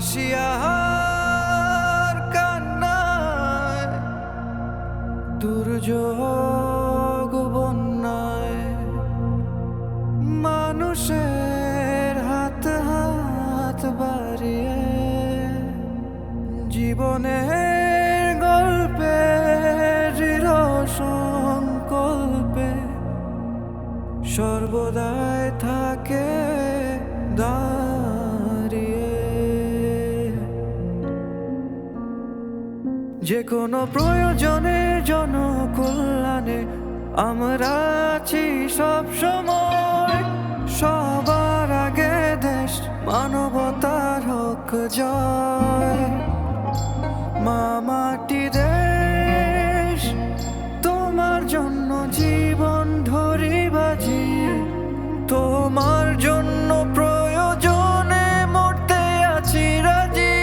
হাসিয়ার কান্নায়, দুর্যোগ বন্যায়, মানুষের হাত হাত বাড়িয়ে জীবনের গল্পে দৃঢ় সংকল্পে সর্বদাই থাকে দাঁড়িয়ে যে কোনো প্রয়োজনে, জনকল্যাণে আমরা আছি সব সময়। সবার আগে দেশ, মানবতার হোক জয়। মা মাটি দেশ, তোমার জন্য জীবন ধরি বাজি। তোমার জন্য প্রয়োজনে মরতে আছি রাজি।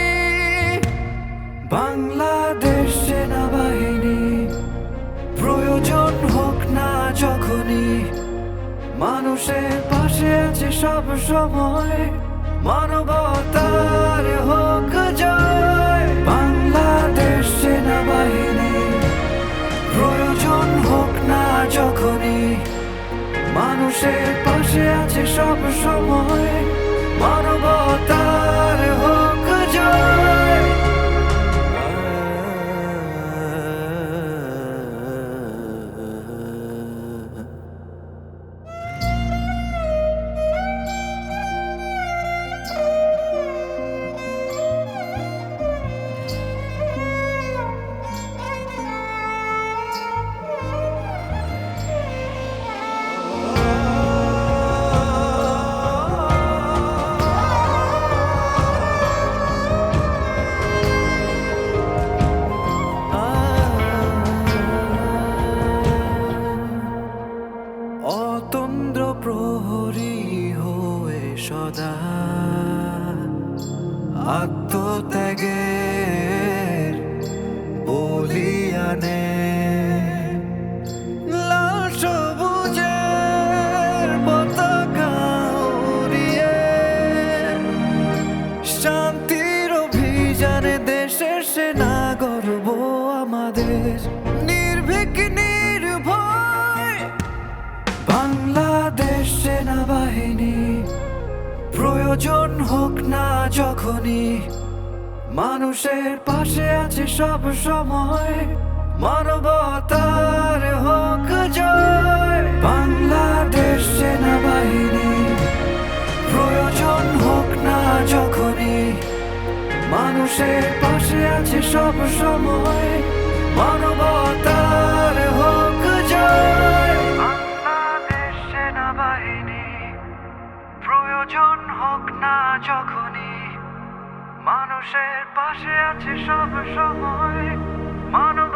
বাংলাদেশ মানুষের পাশে আছে সব সময়। মানবতার হোক জয়। বাংলাদেশ সেনাবাহিনী, প্রয়োজন হোক না যখনই। মানুষের পাশে আছে সব সময়। মানবতার সদা আত্মত্যাগের বলিয়ানে। শান্তির অভিযানে দেশের সেনা আমাদের। নির্ভয় বাংলাদেশ সেনাবাহিনী প্রয়োজন হোক না যখনই, মানুষের পাশে আছে সব সময়, মানবতার হোক জয়। বাংলাদেশ সেনাবাহিনী, প্রয়োজন হোক না যখনই, মানুষের পাশে আছে সব সময়, মানবতার না যখনই মানুষের পাশে আছে সব সময় মানব